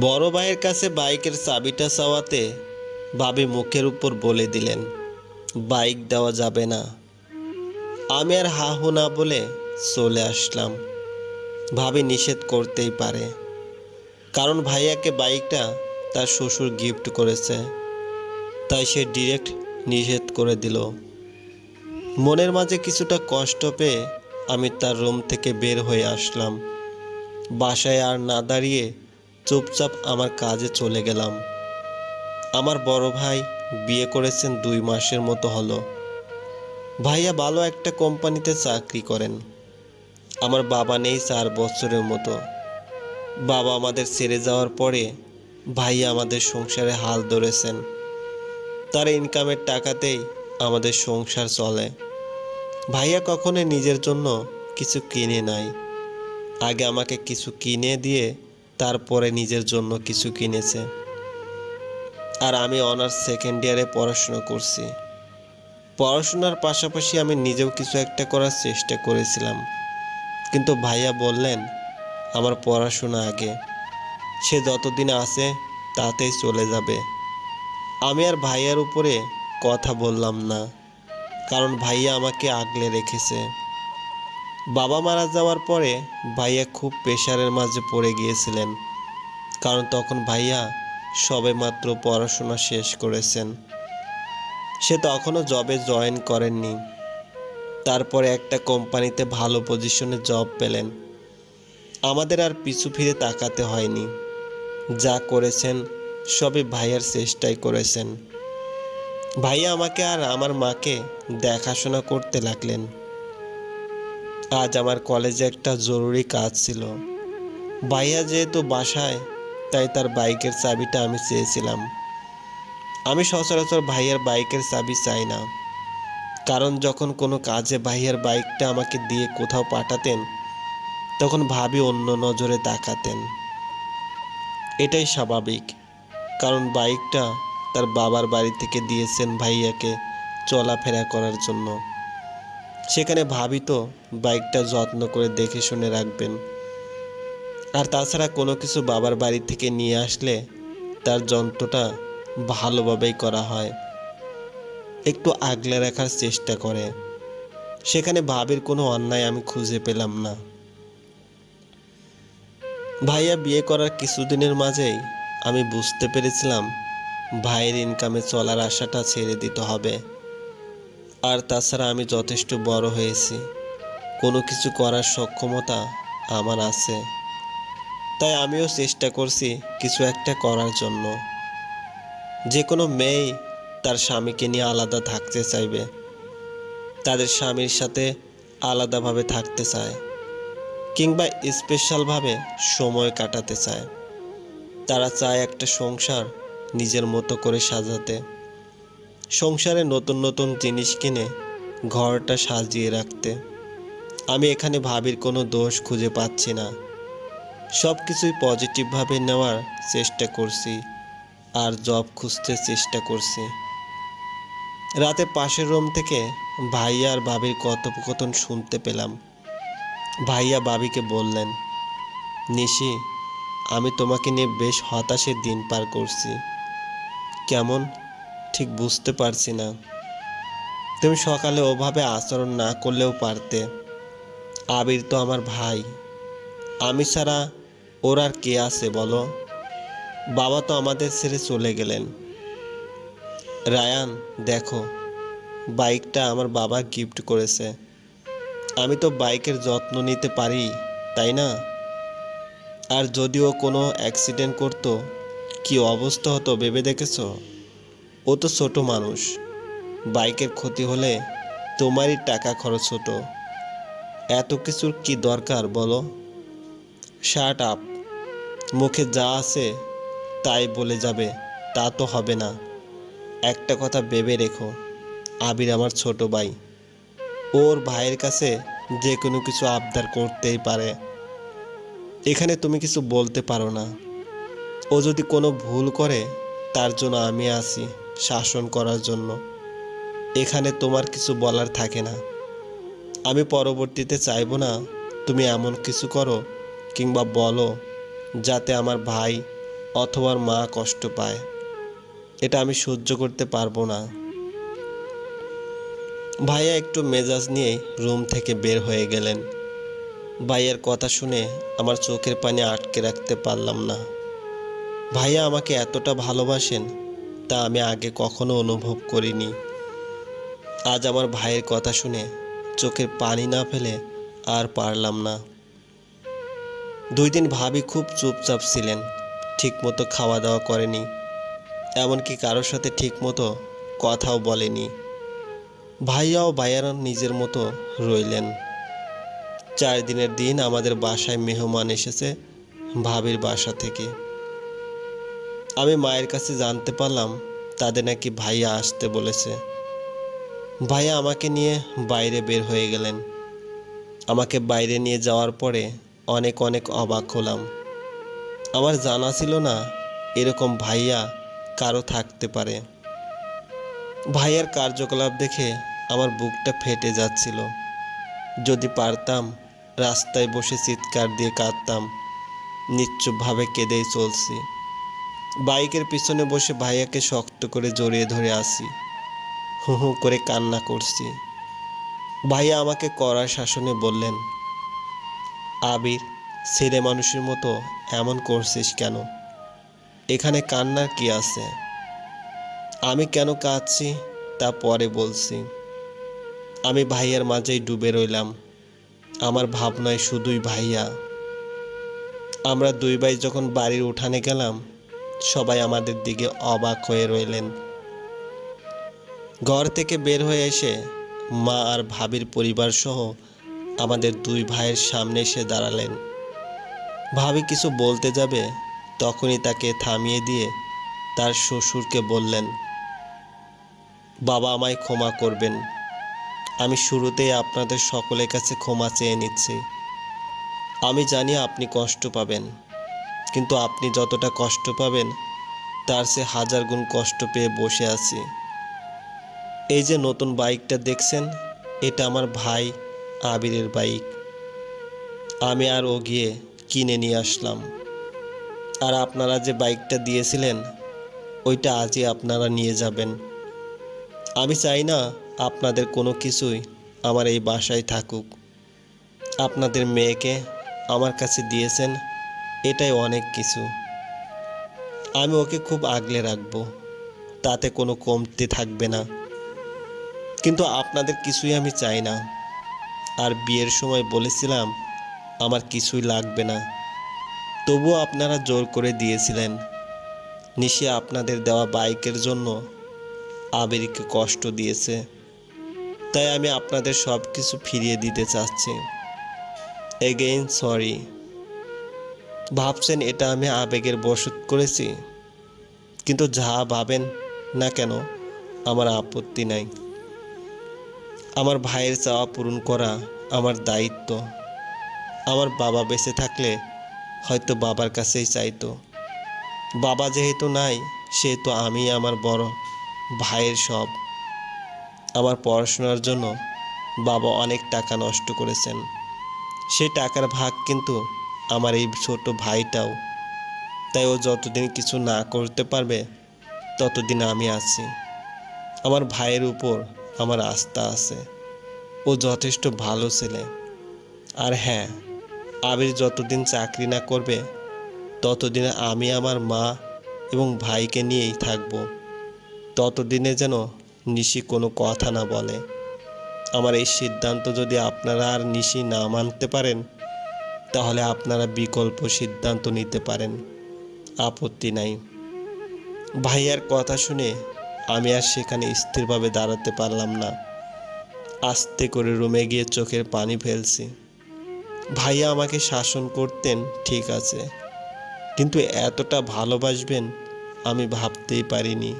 বড় ভাইয়ের কাছে বাইকের চাবিটা চাওয়াতে ভাবি মুখের উপর বলে দিলেন, বাইক দেওয়া যাবে না। আমি আর হা হু না বলে চলে আসলাম। ভাবি নিষেধ করতেই পারে। কারণ ভাইয়াকে বাইকটা তার শ্বশুর গিফট করেছে, তাই সে ডিরেক্ট নিষেধ করে দিল। মনের মাঝে কিছুটা কষ্ট পেয়ে আমি তার রুম থেকে বের হয়ে আসলাম। বাসায় আর না দাঁড়িয়ে চুপচাপ আমার কাজে চলে গেলাম। আমার বড় ভাই বিয়ে করেছেন দুই মাসের মতো হলো। ভাইয়া ভালো একটা কোম্পানিতে চাকরি করেন। আমার বাবা নেই চার বছরের মতো। বাবা আমাদের ছেড়ে যাওয়ার পরে ভাইয়া আমাদের সংসারে হাল ধরেছেন। তার ইনকামের টাকাতেই আমাদের সংসার চলে। ভাইয়া কখনো নিজের জন্য কিছু কিনে নাই। আগে আমাকে কিছু কিনে দিয়ে তারপরে নিজের জন্য কিছু কিনেছে। আর আমি অনার্স সেকেন্ড ইয়ারে পড়াশোনা করছি। পড়াশোনার পাশাপাশি আমি নিজেও কিছু একটা করার চেষ্টা করেছিলাম। কিন্তু ভাইয়া বললেন, আমার পড়াশোনা আগে। সে যতদিন আছে তাতেই চলে যাবে। আমি আর ভাইয়ার উপরে কথা বললাম না, কারণ ভাইয়া আমাকে আগলে রেখেছে। বাবা মারা যাওয়ার পরে ভাইয়া খুব প্রেশারের মাঝে পড়ে গিয়েছিলেন। কারণ তখন ভাইয়া সবে মাত্র পড়াশোনা শেষ করেছেন। সে তখনও জবে জয়েন করেননি। তারপরে একটা কোম্পানিতে ভালো পজিশনে জব পেলেন। আমাদের আর পিছু ফিরে তাকাতে হয়নি। যা করেছেন, সবই ভাইয়ার চেষ্টাই করেছেন। ভাইয়া আমাকে আর আমার মাকে দেখাশোনা করতে লাগলেন। আজ আমার কলেজে একটা জরুরি কাজ ছিল। ভাইয়া যেহেতু বাসায়, তাই তার বাইকের চাবিটা আমি চেয়েছিলাম। আমি সচরাচর ভাইয়ার বাইকের চাবি চাই না। কারণ যখন কোনো কাজে ভাইয়ার বাইকটা আমাকে দিয়ে কোথাও পাঠাতেন, তখন ভাবি অন্য নজরে তাকাতেন। এটাই স্বাভাবিক, কারণ বাইকটা তার বাবার বাড়ি থেকে দিয়েছেন ভাইয়াকে চলাফেরা করার জন্য। সেখানে ভাবি তো বাইকটা যত্ন করে দেখে শুনে রাখবেন। আর তাছাড়া কোনো কিছু বাবার বাড়ি থেকে নিয়ে আসলে তার যন্ত্রটা ভালোভাবেই করা হয়। একটু আগলে রাখার চেষ্টা করে। সেখানে ভাবির কোনো অন্যায় আমি খুঁজে পেলাম না। ভাইয়া বিয়ে করার কিছুদিনের মাঝেই আমি বুঝতে পেরেছিলাম ভাইয়ের ইনকামে চলার আশাটা ছেড়ে দিতে হবে। আর তাছাড়া আমি যথেষ্ট বড় হয়েছি। কোনো কিছু করার সক্ষমতা আমার আছে। তাই আমিও চেষ্টা করছি কিছু একটা করার জন্য। যে কোনো মেয়েই তার স্বামীকে নিয়ে আলাদা থাকতে চাইবে। তাদের স্বামীর সাথে আলাদাভাবে থাকতে চায় কিংবা স্পেশালভাবে সময় কাটাতে চায়। তারা চায় একটা সংসার নিজের মতো করে সাজাতে। সংসারে নতুন নতুন জিনিস কিনে ঘরটা সাজিয়ে রাখতে। আমি এখানে ভাবির কোনো দোষ খুঁজে পাচ্ছি না। সব কিছুই পজিটিভভাবে নেওয়ার চেষ্টা করছি আর জব খুঁজতে চেষ্টা করছি। রাতে পাশের রুম থেকে ভাইয়া আর ভাবির কথোপকথন শুনতে পেলাম। ভাইয়া ভাবিকে বললেন, নিশি, আমি তোমাকে নিয়ে বেশ হতাশের দিন পার করছি। কেমন? ঠিক বুঝতে পারছি না। তুমি সকালে ওভাবে আচরণ না করলেও পারতে। আবির তো আমার ভাই। আমি ছাড়া ওর আর কে আছে বলো? বাবা তো আমাদের ছেড়ে চলে গেলেন। রায়ান, দেখো, বাইকটা আমার বাবা গিফট করেছে। আমি তো বাইকের যত্ন নিতে পারি, তাই না? আর যদিও কোনো অ্যাক্সিডেন্ট করতো, কি অবস্থা হতো ভেবে দেখেছ? ও তো ছোট মানুষ। বাইকের ক্ষতি হলে তোমারই টাকা খরচ হতো। এত কিছুর কি দরকার বলো? শার্ট আপ মুখে যা আছে তাই বলে যাবে, তা তো হবে না। একটা কথা ভেবে রেখো, আবির আমার ছোট ভাই। ওর ভাইয়ের কাছে যে কোনো কিছু আবদার করতেই পারে। এখানে তুমি কিছু বলতে পারো না। ও যদি কোনো ভুল করে, তার জন্য আমি আছি। শাসন করার জন্য। এখানে তোমার কিছু বলার থাকে না। আমি পরবর্তীতে চাইব না তুমি এমন কিছু করো কিংবা বলো যাতে আমার ভাই অথবা মা কষ্ট পায়। এটা আমি সহ্য করতে পারব না। ভাইয়া একটু মেজাজ নিয়ে রুম থেকে বের হয়ে গেলেন। ভাইয়ার কথা শুনে আমার চোখের পানি আটকে রাখতে পারলাম না। ভাইয়া আমাকে এতটা ভালোবাসেন তা আমি আগে কখনো অনুভব করিনি। আজ আমার ভাইয়ের কথা শুনে চোখের পানি না ফেলে আর পারলাম না। দুই দিন ভাবি খুব চুপচাপ ছিলেন, ঠিকমতো খাওয়া দাওয়া করেনি, এমনকি কারোর সাথে ঠিকমতো কথাও বলেনি। ভাইয়াও ভাইয়ারা নিজের মতো রইলেন। চার দিনের দিন আমাদের বাসায় মেহমান এসেছে ভাবির বাসা থেকে। আমি মায়ের কাছে জানতে পারলাম তাদের নাকি ভাইয়া আসতে বলেছে। ভাইয়া আমাকে নিয়ে বাইরে বের হয়ে গেলেন। আমাকে বাইরে নিয়ে যাওয়ার পরে অনেক অনেক অবাক হলাম। আমার জানা ছিল না এরকম ভাইয়া কারও থাকতে পারে। ভাইয়ার কার্যকলাপ দেখে আমার বুকটা ফেটে যাচ্ছিল। যদি পারতাম, রাস্তায় বসে চিৎকার দিয়ে কাঁদতাম। নিশ্চুপভাবে কেঁদেই চলছি। বাইকের পিছনে বসে ভাইয়াকে শক্ত করে জড়িয়ে ধরে আসি হু হু করে কান্না করছি। ভাইয়া আমাকে কড়া শাসনে বললেন, আবির, ছেলে মানুষের মতো এমন করছিস কেন? এখানে কান্নার কি আছে? আমি কেন কাঁদছি তা পরে বলছি। আমি ভাইয়ার মাঝেই ডুবে রইলাম। আমার ভাবনায় শুধুই ভাইয়া। আমরা দুই ভাই যখন বাড়ির উঠানে গেলাম সবাই আমাদের দিকে অবাক হয়ে রইলেন। ঘর থেকে বের হয়ে এসে মা আর ভাবির পরিবার সহ আমাদের দুই ভাইয়ের সামনে এসে দাঁড়ালেন। ভাবি কিছু বলতে যাবে, তখনই তাকে থামিয়ে দিয়ে তার শ্বশুরকে বললেন, বাবা আমায় ক্ষমা করবেন। আমি শুরুতেই আপনাদের সকলের কাছে ক্ষমা চেয়ে নিচ্ছি। আমি জানি আপনি কষ্ট পাবেন। কিন্তু আপনি যতটা কষ্ট পাবেন, তার সে হাজার গুণ কষ্ট পেয়ে বসে আছি। এই যে নতুন বাইকটা দেখছেন, এটা আমার ভাই আবিরের বাইক। আমি আর ও গিয়ে কিনে নিয়ে আসলাম। আর আপনারা যে বাইকটা দিয়েছিলেন, ওইটা আজই আপনারা নিয়ে যাবেন। আমি চাই না আপনাদের কোনো কিছুই আমার এই বাসায় থাকুক। আপনাদের মেয়েকে আমার কাছে দিয়েছেন এটাই অনেক কিছু। আমি ওকে খুব আগলে রাখব। তাতে কোনো কমতি থাকবে না। কিন্তু আপনাদের কিছুই আমি চাই না। আর বিয়ের সময় বলেছিলাম, আমার কিছুই লাগবে না। তবুও আপনারা জোর করে দিয়েছিলেন। নিশে আপনাদের দেওয়া বাইকের জন্য আবেরিকে কষ্ট দিয়েছে। তাই আমি আপনাদের সব কিছু ফিরিয়ে দিতে চাচ্ছি। এগেইন সরি ভাবছেন এটা আমি আবেগের বশত করেছি। কিন্তু যা ভাবেন না কেন আমার আপত্তি নাই। আমার ভাইয়ের চাওয়া পূরণ করা আমার দায়িত্ব। আমার বাবা বেঁচে থাকলে হয়তো বাবার কাছেই চাইতো। বাবা যেহেতু নাই, সেহেতু আমি আমার বড় ভাইয়ের সব। আমার পড়াশোনার জন্য বাবা অনেক টাকা নষ্ট করেছেন। সেই টাকার ভাগ কিন্তু আমার এই ছোট ভাইটাও। তাই ও যতদিন কিছু না করতে পারবে, ততদিন আমি আছি। আমার ভাইয়ের উপর আমার আস্থা আছে। ও যথেষ্ট ভালো ছেলে। আর হ্যাঁ আবির যতদিন চাকরি না করবে, ততদিনে আমি আমার মা এবং ভাইকে নিয়েই থাকব। ততদিনে যেন নিশি কোনো কথা না বলে। আমার এই সিদ্ধান্ত যদি আপনারা আর নিশি না মানতে পারেন তাহলে আপনারা বিকল্প সিদ্ধান্ত নিতে পারেন। আপত্তি নাই। ভাইয়ার কথা শুনে আমি আর সেখানে স্থিরভাবে দাঁড়াতে পারলাম না। আস্তে করে রুমে গিয়ে চোখের পানি ফেলছি। ভাইয়া আমাকে শাসন করতেন, ঠিক আছে। কিন্তু এতটা ভালোবাসবেন আমি ভাবতেই পারিনি।